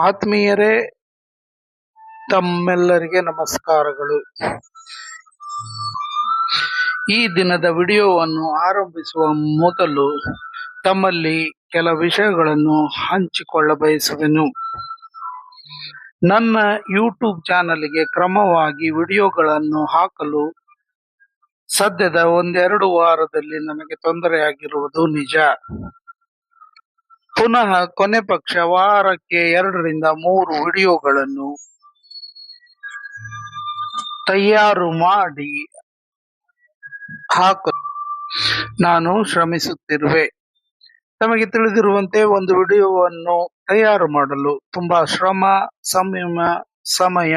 ಆತ್ಮೀಯರೇ, ತಮ್ಮೆಲ್ಲರಿಗೆ ನಮಸ್ಕಾರಗಳು. ಈ ದಿನದ ವಿಡಿಯೋವನ್ನು ಆರಂಭಿಸುವ ಮೊದಲು ತಮ್ಮಲ್ಲಿ ಕೆಲ ವಿಷಯಗಳನ್ನು ಹಂಚಿಕೊಳ್ಳ ಬಯಸುವೆನು ನನ್ನ ಯೂಟ್ಯೂಬ್ ಚಾನಲ್ಗೆ ಕ್ರಮವಾಗಿ ವಿಡಿಯೋಗಳನ್ನು ಹಾಕಲು ಸದ್ಯದ ಒಂದೆರಡು ವಾರದಲ್ಲಿ ನನಗೆ ತೊಂದರೆಯಾಗಿರುವುದು ನಿಜ. ಪುನಃ ಕೊನೆ ಪಕ್ಷ ವಾರಕ್ಕೆ ಎರಡರಿಂದ ಮೂರು ವಿಡಿಯೋಗಳನ್ನು ತಯಾರು ಮಾಡಿ ಹಾಕಲು ನಾನು ಶ್ರಮಿಸುತ್ತಿರುವೆ. ತಮಗೆ ತಿಳಿದಿರುವಂತೆ ಒಂದು ವಿಡಿಯೋವನ್ನು ತಯಾರು ಮಾಡಲು ತುಂಬಾ ಶ್ರಮ, ಸಂಯಮ, ಸಮಯ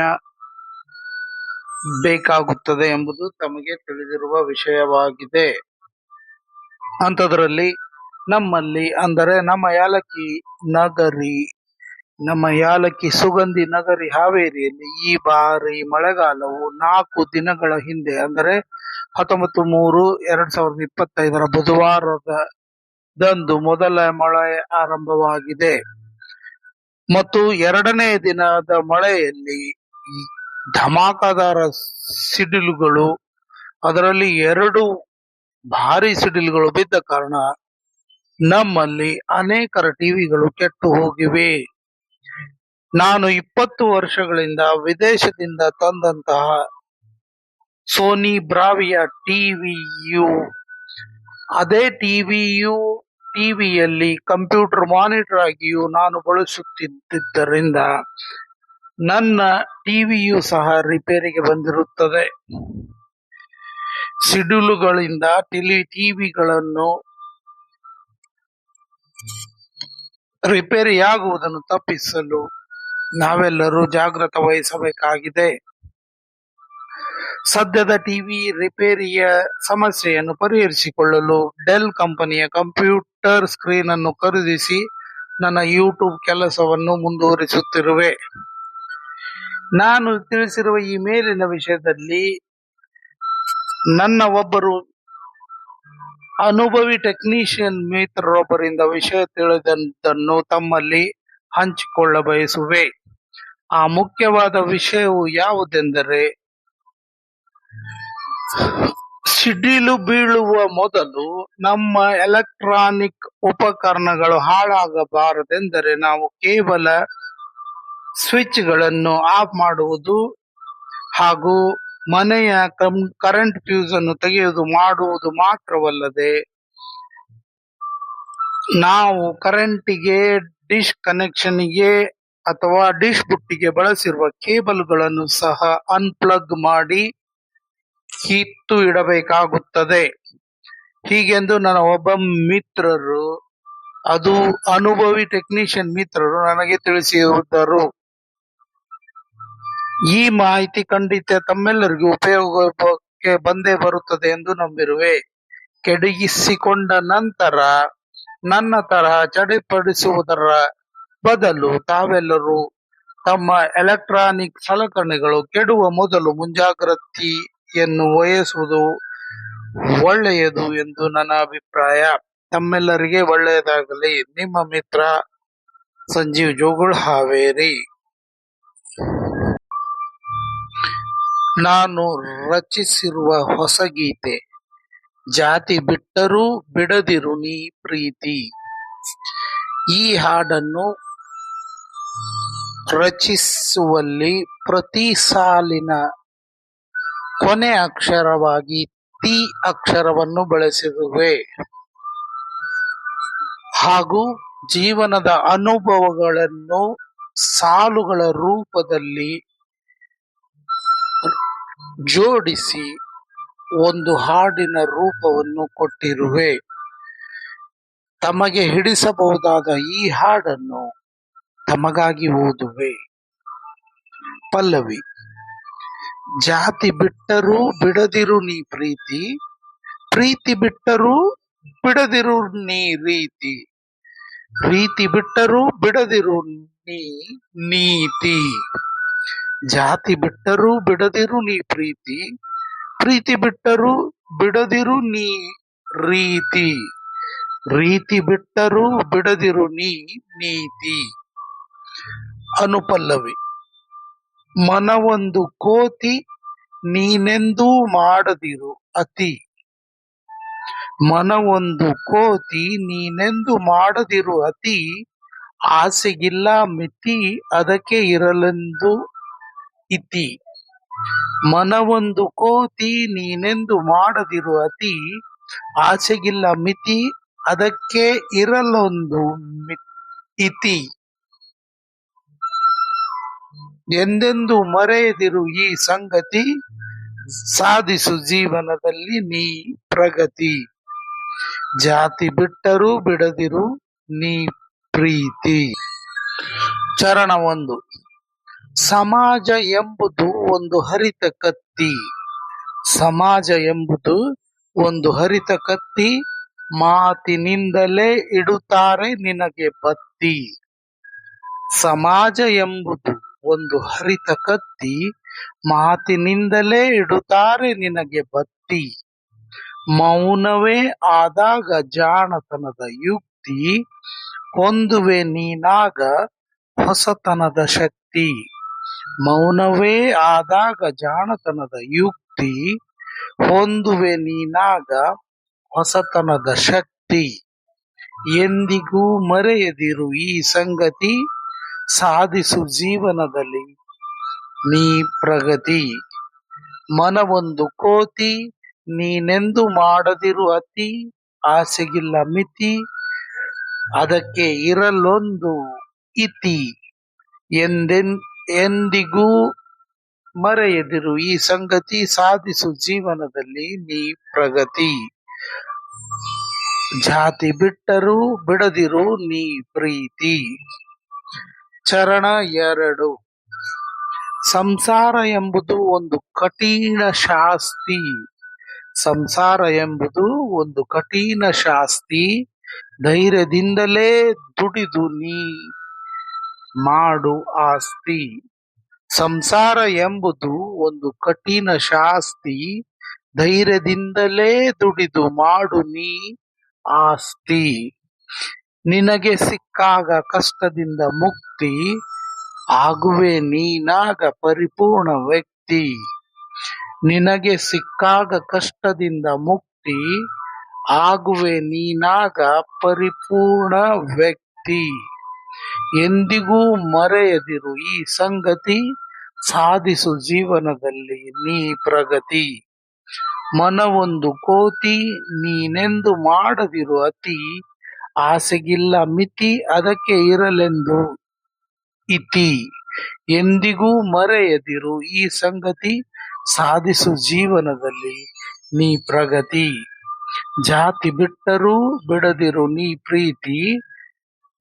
ಬೇಕಾಗುತ್ತದೆ ಎಂಬುದು ತಮಗೆ ತಿಳಿದಿರುವ ವಿಷಯವಾಗಿದೆ. ಅಂಥದ್ರಲ್ಲಿ ನಮ್ಮಲ್ಲಿ ಅಂದರೆ ನಮ್ಮ ಯಾಲಕ್ಕಿ ನಗರಿ, ನಮ್ಮ ಯಾಲಕ್ಕಿ ಸುಗಂಧಿ ನಗರಿ ಹಾವೇರಿಯಲ್ಲಿ ಈ ಬಾರಿ ಮಳೆಗಾಲವು ನಾಲ್ಕು ದಿನಗಳ ಹಿಂದೆ ಅಂದರೆ ಹತ್ತೊಂಬತ್ತು ಮೂರು ಎರಡ್ ಸಾವಿರದ ಇಪ್ಪತ್ತೈದರ ಬುಧವಾರದ ದಂದು ಮೊದಲ ಮಳೆ ಆರಂಭವಾಗಿದೆ. ಮತ್ತು ಎರಡನೇ ದಿನದ ಮಳೆಯಲ್ಲಿ ಧಮಾಕಾದಾರ ಸಿಡಿಲುಗಳು, ಅದರಲ್ಲಿ ಎರಡು ಭಾರಿ ಸಿಡಿಲುಗಳು ಬಿದ್ದ ಕಾರಣ ನಮ್ಮಲ್ಲಿ ಅನೇಕರ ಟಿವಿಗಳು ಕೆಟ್ಟು ಹೋಗಿವೆ. ನಾನು ಇಪ್ಪತ್ತು ವರ್ಷಗಳಿಂದ ವಿದೇಶದಿಂದ ತಂದಂತಹ ಸೋನಿ ಬ್ರಾವಿಯ ಟಿವಿಯು, ಅದೇ ಟಿವಿಯು ಟಿವಿಯಲ್ಲಿ ಕಂಪ್ಯೂಟರ್ ಮಾನಿಟರ್ ಆಗಿಯೂ ನಾನು ಬಳಸುತ್ತಿದ್ದರಿಂದ ನನ್ನ ಟಿವಿಯು ಸಹ ರಿಪೇರಿಗೆ ಬಂದಿರುತ್ತದೆ. ಸಿಡಿಲುಗಳಿಂದ ಟಿಲಿ ಟಿವಿಗಳನ್ನು ರಿಪೇರಿಯಾಗುವುದನ್ನು ತಪ್ಪಿಸಲು ನಾವೆಲ್ಲರೂ ಜಾಗ್ರತ ವಹಿಸಬೇಕಾಗಿದೆ. ಸದ್ಯದ ಟಿವಿ ರಿಪೇರಿಯ ಸಮಸ್ಯೆಯನ್ನು ಪರಿಹರಿಸಿಕೊಳ್ಳಲು ಡೆಲ್ ಕಂಪನಿಯ ಕಂಪ್ಯೂಟರ್ ಸ್ಕ್ರೀನ್ ಅನ್ನು ಖರೀದಿಸಿ ನನ್ನ ಯೂಟ್ಯೂಬ್ ಕೆಲಸವನ್ನು ಮುಂದುವರಿಸುತ್ತಿರುವೆ. ನಾನು ತಿಳಿಸಿರುವ ಈ ಮೇಲಿನ ವಿಷಯದಲ್ಲಿ ನನ್ನ ಒಬ್ಬರು ಅನುಭವಿ ಟೆಕ್ನಿಷಿಯನ್ ಮಿತ್ರರೊಬ್ಬರಿಂದ ವಿಷಯ ತಿಳಿದದ್ದನ್ನು ತಮ್ಮಲ್ಲಿ ಹಂಚಿಕೊಳ್ಳ ಬಯಸುವೆ ಆ ಮುಖ್ಯವಾದ ವಿಷಯವು ಯಾವುದೆಂದರೆ, ಸಿಡಿಲು ಬೀಳುವ ಮೊದಲು ನಮ್ಮ ಎಲೆಕ್ಟ್ರಾನಿಕ್ ಉಪಕರಣಗಳು ಹಾಳಾಗಬಾರದೆಂದರೆ ನಾವು ಕೇವಲ ಸ್ವಿಚ್ಗಳನ್ನು ಆಫ್ ಮಾಡುವುದು ಹಾಗೂ ಮನೆಯ ಕರೆಂಟ್ ಫ್ಯೂಸ್ ಅನ್ನು ತೆಗೆಯುವುದು ಮಾಡುವುದು ಮಾತ್ರವಲ್ಲದೆ, ನಾವು ಕರೆಂಟಿಗೆ ಡಿಶ್ ಕನೆಕ್ಷನ್ಗೆ ಅಥವಾ ಡಿಶ್ ಬುಟ್ಟಿಗೆ ಬಳಸಿರುವ ಕೇಬಲ್ಗಳನ್ನು ಸಹ ಅನ್ಪ್ಲಗ್ ಮಾಡಿ ಕಿತ್ತು ಇಡಬೇಕಾಗುತ್ತದೆ. ಹೀಗೆಂದು ನನ್ನ ಒಬ್ಬ ಮಿತ್ರರು, ಅದು ಅನುಭವಿ ಟೆಕ್ನಿಷಿಯನ್ ಮಿತ್ರರು ನನಗೆ ತಿಳಿಸಿರುವರು ಈ ಮಾಹಿತಿ ಖಂಡಿತ ತಮ್ಮೆಲ್ಲರಿಗೂ ಉಪಯೋಗಕ್ಕೆ ಬಂದೇ ಬರುತ್ತದೆ ಎಂದು ನಂಬಿರುವೆ. ಕೆಡಗಿಸಿಕೊಂಡ ನಂತರ ನನ್ನ ತರಹ ಚಡಿಪಡಿಸುವುದರ ಬದಲು ತಾವೆಲ್ಲರೂ ತಮ್ಮ ಎಲೆಕ್ಟ್ರಾನಿಕ್ ಸಲಕರಣೆಗಳು ಕೆಡುವ ಮೊದಲು ಮುಂಜಾಗ್ರತೆಯನ್ನು ವಹಿಸುವುದು ಒಳ್ಳೆಯದು ಎಂದು ನನ್ನ ಅಭಿಪ್ರಾಯ. ತಮ್ಮೆಲ್ಲರಿಗೆ ಒಳ್ಳೆಯದಾಗಲಿ. ನಿಮ್ಮ ಮಿತ್ರ ಸಂಜೀವ್ ಜೋಗುಳ್ ಹಾವೇರಿ. ನಾನು ರಚಿಸಿರುವ ಹೊಸ ಗೀತೆ, ಜಾತಿ ಬಿಟ್ಟರೂ ಬಿಡದಿರು ನೀ ಪ್ರೀತಿ ಈ ಹಾಡನ್ನು ರಚಿಸುವಲ್ಲಿ ಪ್ರತಿ ಸಾಲಿನ ಕೊನೆ ಅಕ್ಷರವಾಗಿ ತಿ ಅಕ್ಷರವನ್ನು ಬಳಸಿರುವೆ. ಹಾಗೂ ಜೀವನದ ಅನುಭವಗಳನ್ನು ಸಾಲುಗಳ ರೂಪದಲ್ಲಿ ಜೋಡಿಸಿ ಒಂದು ಹಾಡಿನ ರೂಪವನ್ನು ಕೊಟ್ಟಿರುವೆ. ತಮಗೆ ಹಿಡಿಸಬಹುದಾದ ಈ ಹಾಡನ್ನು ತಮಗಾಗಿ ಓದುವೆ. ಪಲ್ಲವಿ, ಜಾತಿ ಬಿಟ್ಟರೂ ಬಿಡದಿರು ನೀ ಪ್ರೀತಿ ಪ್ರೀತಿ ಬಿಟ್ಟರೂ ಬಿಡದಿರು ನೀ ರೀತಿ ರೀತಿ ಬಿಟ್ಟರೂ ಬಿಡದಿರು ನೀ ನೀತಿ. ಜಾತಿ ಬಿಟ್ಟರು ಬಿಡದಿರು ನೀ ಪ್ರೀತಿ ಪ್ರೀತಿ ಬಿಟ್ಟರು ಬಿಡದಿರು ನೀ ರೀತಿ ರೀತಿ ಬಿಟ್ಟರು ಬಿಡದಿರು ನೀ ನೀತಿ. ಅನುಪಲ್ಲವಿ, ಮನವೊಂದು ಕೋತಿ ನೀನೆಂದೂ ಮಾಡದಿರು ಅತಿ. ಮನವೊಂದು ಕೋತಿ ನೀನೆಂದು ಮಾಡದಿರು ಅತಿ. ಆಸೆಗಿಲ್ಲ ಮಿತಿ ಅದಕ್ಕೆ ಇರಲೆಂದು ಇತಿ ಮನವೊಂದು ಕೋತಿ ನೀನೆಂದು ಮಾಡದಿರು ಅತಿ. ಆಸೆಗಿಲ್ಲ ಮಿತಿ, ಅದಕ್ಕೆ ಇರಲೊಂದು ಇತಿ. ಎಂದೆಂದು ಮರೆಯದಿರು ಈ ಸಂಗತಿ? ಸಾಧಿಸು ಜೀವನದಲ್ಲಿ ನೀ ಪ್ರಗತಿ. ಜಾತಿ ಬಿಟ್ಟರೂ ಬಿಡದಿರು ನೀ ಪ್ರೀತಿ. ಚರಣ ಒಂದು. ಸಮಾಜ ಎಂಬುದು ಒಂದು ಹರಿತ ಕತ್ತಿ. ಸಮಾಜ ಎಂಬುದು ಒಂದು ಹರಿತ ಕತ್ತಿ. ಮಾತಿನಿಂದಲೇ ಇಡುತ್ತಾರೆ ನಿನಗೆ ಬತ್ತಿ. ಸಮಾಜ ಎಂಬುದು ಒಂದು ಹರಿತ ಕತ್ತಿ. ಮಾತಿನಿಂದಲೇ ಇಡುತ್ತಾರೆ ನಿನಗೆ ಬತ್ತಿ. ಮೌನವೇ ಆದಾಗ ಜಾಣತನದ ಯುಕ್ತಿ. ಹೊಂದುವೆ ನೀನಾಗ ಹೊಸತನದ ಶಕ್ತಿ. ಮೌನವೇ ಆದಾಗ ಜಾಣತನದ ಯುಕ್ತಿ ಹೊಂದುವೆ ನೀನಾಗ ಹೊಸತನದ ಶಕ್ತಿ. ಎಂದಿಗೂ ಮರೆಯದಿರು ಈ ಸಂಗತಿ, ಸಾಧಿಸು ಜೀವನದಲ್ಲಿ ನೀ ಪ್ರಗತಿ. ಮನವೊಂದು ಕೋತಿ, ನೀನೆಂದು ಮಾಡದಿರು ಅತಿ, ಆಸೆಗಿಲ್ಲ ಮಿತಿ, ಅದಕ್ಕೆ ಇರಲೊಂದು ಇತಿ. ಎಂದೆನ್ ಎಂದಿಗೂ ಮರೆಯದಿರು. ಈ ಸಂಗತಿ ಸಾಧಿಸು ಜೀವನದಲ್ಲಿ ನೀ ಪ್ರಗತಿ. ಜಾತಿ ಬಿಟ್ಟರು ಬಿಡದಿರು ನೀ ಪ್ರೀತಿ. ಚರಣ ಎರಡು. ಸಂಸಾರ ಎಂಬುದು ಒಂದು ಕಠಿಣ ಶಾಸ್ತಿ. ಸಂಸಾರ ಎಂಬುದು ಒಂದು ಕಠಿಣ ಶಾಸ್ತಿ. ಧೈರ್ಯದಿಂದಲೇ ದುಡಿದು ನೀ ಮಾಡು ಆಸ್ತಿ. ಸಂಸಾರ ಎಂಬುದು ಒಂದು ಕಠಿಣ ಶಾಸ್ತಿ. ಧೈರ್ಯದಿಂದಲೇ ದುಡಿದು ಮಾಡು ನೀ ಆಸ್ತಿ. ನಿನಗೆ ಸಿಕ್ಕಾಗ ಕಷ್ಟದಿಂದ ಮುಕ್ತಿ. ಆಗುವೆ ನೀನಾಗ ಪರಿಪೂರ್ಣ ವ್ಯಕ್ತಿ. ನಿನಗೆ ಸಿಕ್ಕಾಗ ಕಷ್ಟದಿಂದ ಮುಕ್ತಿ. ಆಗುವೆ ನೀನಾಗ ಪರಿಪೂರ್ಣ ವ್ಯಕ್ತಿ. ಎಂದಿಗೂ ಮರೆಯದಿರು ಈ ಸಂಗತಿ. ಸಾಧಿಸು ಜೀವನದಲ್ಲಿ ನೀ ಪ್ರಗತಿ. ಮನವೊಂದು ಕೋತಿ, ನೀನೆಂದು ಮಾಡದಿರು ಅತಿ. ಆಸೆಗಿಲ್ಲ ಮಿತಿ, ಅದಕ್ಕೆ ಇರಲೆಂದು ಇತಿ. ಎಂದಿಗೂ ಮರೆಯದಿರು ಈ ಸಂಗತಿ. ಸಾಧಿಸು ಜೀವನದಲ್ಲಿ ನೀ ಪ್ರಗತಿ. ಜಾತಿ ಬಿಟ್ಟರೂ ಬಿಡದಿರು ನೀ ಪ್ರೀತಿ.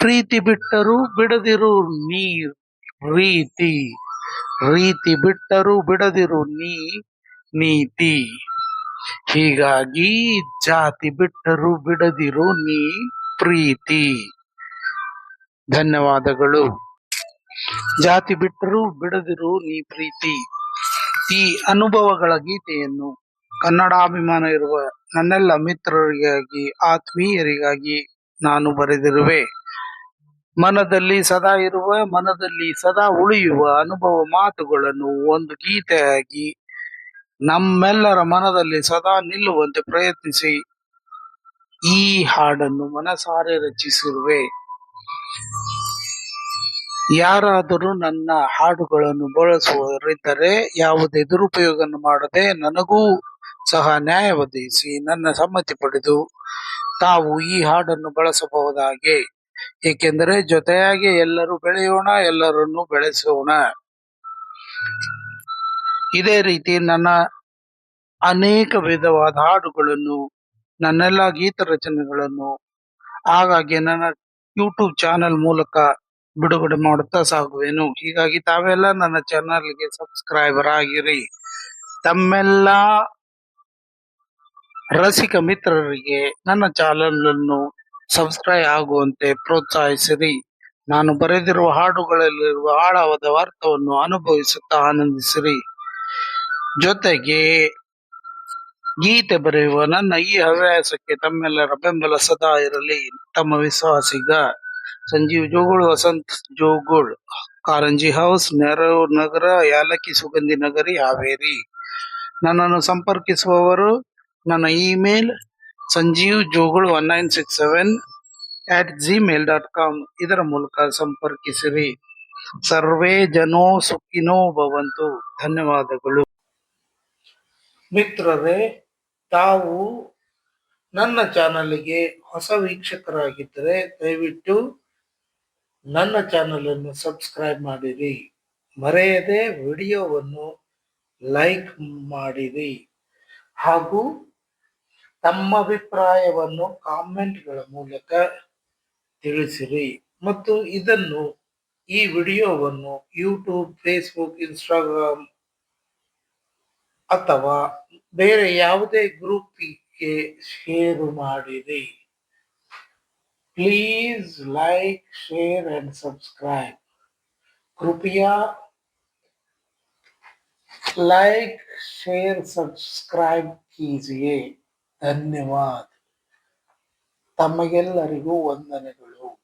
ಪ್ರೀತಿ ಬಿಟ್ಟರು ಬಿಡದಿರು ನೀ ರೀತಿ. ರೀತಿ ಬಿಟ್ಟರು ಬಿಡದಿರು ನೀ, ನೀತಿ. ಹೀಗಾಗಿ ಜಾತಿ ಬಿಟ್ಟರು ಬಿಡದಿರು ನೀ, ಪ್ರೀತಿ. ಧನ್ಯವಾದಗಳು. ಜಾತಿ ಬಿಟ್ಟರು ಬಿಡದಿರು ನೀ, ಪ್ರೀತಿ. ಈ ಅನುಭವಗಳ ಗೀತೆಯನ್ನು ಕನ್ನಡಾಭಿಮಾನ ಇರುವ ನನ್ನೆಲ್ಲ ಮಿತ್ರರಿಗಾಗಿ, ಆತ್ಮೀಯರಿಗಾಗಿ ನಾನು ಬರೆದಿರುವೆ. ಮನದಲ್ಲಿ ಸದಾ ಇರುವ, ಮನದಲ್ಲಿ ಸದಾ ಉಳಿಯುವ ಅನುಭವ ಮಾತುಗಳನ್ನು ಒಂದು ಗೀತೆಯಾಗಿ ನಮ್ಮೆಲ್ಲರ ಮನದಲ್ಲಿ ಸದಾ ನಿಲ್ಲುವಂತೆ ಪ್ರಯತ್ನಿಸಿ. ಈ ಹಾಡನ್ನು ಮನಸಾರೆ ರಚಿಸಿರುವೆ. ಯಾರಾದರೂ ನನ್ನ ಹಾಡುಗಳನ್ನು ಬಳಸುವರಿದ್ದರೆ ಯಾವುದೇ ದುರುಪಯೋಗ ಮಾಡದೆ ನನಗೂ ಸಹ ನ್ಯಾಯ ಒದಗಿಸಿ ನನ್ನ ಸಮ್ಮತಿ ಪಡೆದು ತಾವು ಈ ಹಾಡನ್ನು ಬಳಸಬಹುದಾಗೆ. ಏಕೆಂದರೆ ಜೊತೆಯಾಗಿ ಎಲ್ಲರೂ ಬೆಳೆಯೋಣ, ಎಲ್ಲರನ್ನು ಬೆಳೆಸೋಣ. ಇದೇ ರೀತಿ ನನ್ನ ಅನೇಕ ವಿಧವಾದ ಹಾಡುಗಳನ್ನು, ನನ್ನೆಲ್ಲ ಗೀತ ರಚನೆಗಳನ್ನು, ಹಾಗಾಗಿ ನನ್ನ ಯೂಟ್ಯೂಬ್ ಚಾನೆಲ್ ಮೂಲಕ ಬಿಡುಗಡೆ ಮಾಡುತ್ತಾ ಸಾಗುವೆನು. ಹೀಗಾಗಿ ತಾವೆಲ್ಲ ನನ್ನ ಚಾನಲ್ಗೆ ಸಬ್ಸ್ಕ್ರೈಬರ್ ಆಗಿರಿ. ತಮ್ಮೆಲ್ಲ ರಸಿಕ ಮಿತ್ರರಿಗೆ ನನ್ನ ಚಾನಲ್ ಅನ್ನು ಸಬ್ಸ್ಕ್ರೈಬ್ ಆಗುವಂತೆ ಪ್ರೋತ್ಸಾಹಿಸಿರಿ. ನಾನು ಬರೆದಿರುವ ಹಾಡುಗಳಲ್ಲಿರುವ ಆಳವಾದ ಅರ್ಥವನ್ನು ಅನುಭವಿಸುತ್ತಾ ಆನಂದಿಸಿರಿ. ಜೊತೆಗೆ ಗೀತೆ ಬರೆಯುವ ನನ್ನ ಈ ಹವ್ಯಾಸಕ್ಕೆ ತಮ್ಮೆಲ್ಲರ ಬೆಂಬಲ ಸದಾ ಇರಲಿ. ತಮ್ಮ ವಿಶ್ವಾಸಿಗ ಸಂಜೀವ್ ಜೋಗುಳ್, ವಸಂತ್ ಜೋಗುಳ್, ಕಾರಂಜಿ ಹೌಸ್, ನೆರೂರ್ ನಗರ, ಯಾಲಕ್ಕಿ ಸುಗಂಧಿ ನಗರಿ, ಹಾವೇರಿ. ನನ್ನನ್ನು ಸಂಪರ್ಕಿಸುವವರು ನನ್ನ email Sanjeev Jogul one nine six seven at Gmail dot com ಇದರ ಮೂಲಕ ಸಂಪರ್ಕಿಸಿರಿ. ಸರ್ವೇ ಜನೋ ಸುಖಿನೋ ಭವಂತು. ಧನ್ಯವಾದಗಳು. ಮಿತ್ರರೇ, ತಾವು ನನ್ನ ಚಾನಲ್ಗೆ ಹೊಸ ವೀಕ್ಷಕರಾಗಿದ್ದರೆ ದಯವಿಟ್ಟು ನನ್ನ ಚಾನಲ್ ಅನ್ನು ಸಬ್ಸ್ಕ್ರೈಬ್ ಮಾಡಿರಿ. ಮರೆಯದೆ ವಿಡಿಯೋವನ್ನು ಲೈಕ್ ಮಾಡಿರಿ. ಹಾಗೂ ತಮ್ಮ ಅಭಿಪ್ರಾಯವನ್ನು ಕಾಮೆಂಟ್ಗಳ ಮೂಲಕ ತಿಳಿಸಿರಿ ಮತ್ತು ಇದನ್ನು ಈ ವಿಡಿಯೋವನ್ನು ಯೂಟ್ಯೂಬ್ ಫೇಸ್ಬುಕ್ ಇನ್ಸ್ಟಾಗ್ರಾಮ್ ಅಥವಾ ಬೇರೆ ಯಾವುದೇ ಗ್ರೂಪಿಗೆ ಶೇರ್ ಮಾಡಿರಿ please like share and subscribe कृपया लाइक शेयर सब्सक्राइब कीजिए ಧನ್ಯವಾದ. ತಮಗೆಲ್ಲರಿಗೂ ವಂದನೆಗಳು.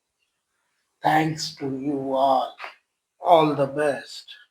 Thanks to you all all the best